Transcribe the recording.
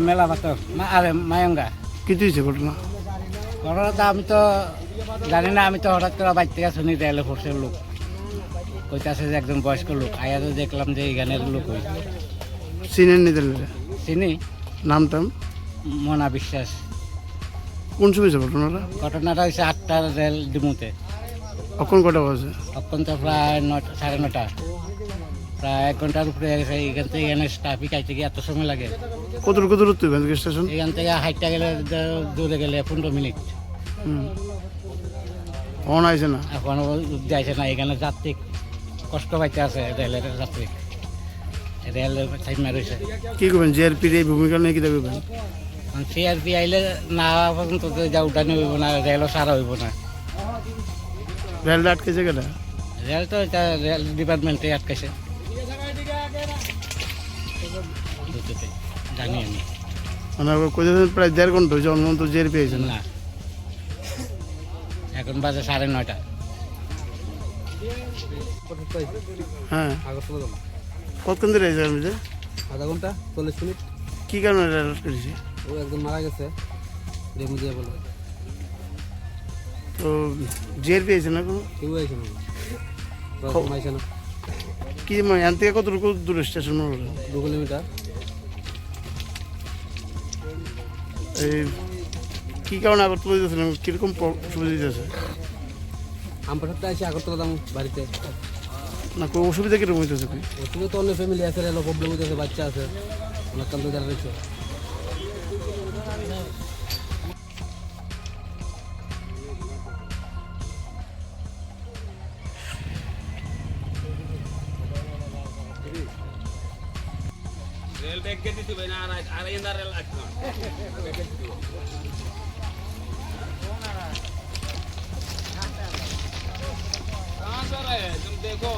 মেলা পাতো আরে মায়ঙ্গা কি হয়েছে ঘটনা ঘটনাটা আমি তো জানি না আমি তো হঠাৎ করে বাইর থেকে শুনি দেয়ালে ফোর্সের লোক কইতাছে যে একজন বয়স্ক লোক আয়া তো দেখলাম যে এই গানের লোক হই চিনেন নিতেন চিনি? নাম টাম? মনা বিশ্বাস। কোন সময় হয়েছে ঘটনাটা? ঘটনাটা হয়েছে আটটার রেল ডিমুতে। কখন কটা বাজে? অত্যন্ত প্রায় নটা সাড়ে নটা প্রায় এক ঘণ্টার উপরে গেছে। এখান থেকে এখানে ট্রাফিক আইতে গিয়ে এত সময় লাগে। কতটুকু দূরত্ব ব্যাংক স্টেশন এখান থেকে হাইটটা গেলে দূরে গেলে পনেরো মিনিট। ফোন আইছে না? এখন যাইছে না। এখানে যাত্রী কষ্ট পাইতে আছে রেলের যাত্রী। রেল টাইমে রয়েছে। কি করবেন? জিআরপির এই ভূমিকা নিয়ে কি দেখবেন সিআরপি আইলে না পর্যন্ত যা উঠানি হইব না রেলও সারা হইব না। রেলটা আটকেছে কেটা রেল তো এটা রেল ডিপার্টমেন্টে আটকাইছে দুটোতে জানি আমি। মানে কোথায় প্রায় দেড় ঘণ্টা হয়েছে অন্য তো জিআরপি আইছে না? না। এখন বাজে সাড়ে নয়টা। হ্যাঁ। কতক্ষণ ধরে আইছে আপনি যে? আধা ঘণ্টা চল্লিশ মিনিট। কি কারণে রেল আটকেছে ও একজন মারা গেছে ডেমু দিয়ে বলে। তো জিআরপি আইছে না কোনো? কেউ আইছে না। রকম না। কি মানে এখান থেকে কতটুকু দূর স্টেশন দু কিলোমিটার। এই কি কারণে আগরতলা দিতেছিলেন কীরকম সুবিধা দিতেছে? আমপাঠাতে আইসি আগরতলা দাম বাড়িতে। না কোনো অসুবিধা কীরকম হইতেছে কি? তো অন্য ফ্যামিলি আছে রেলো প্রবলেম হইতেছে বাচ্চা আছে। অনেক কাম তো জানা রয়েছে। রেল ব্যাগ কে দিতে না আর go.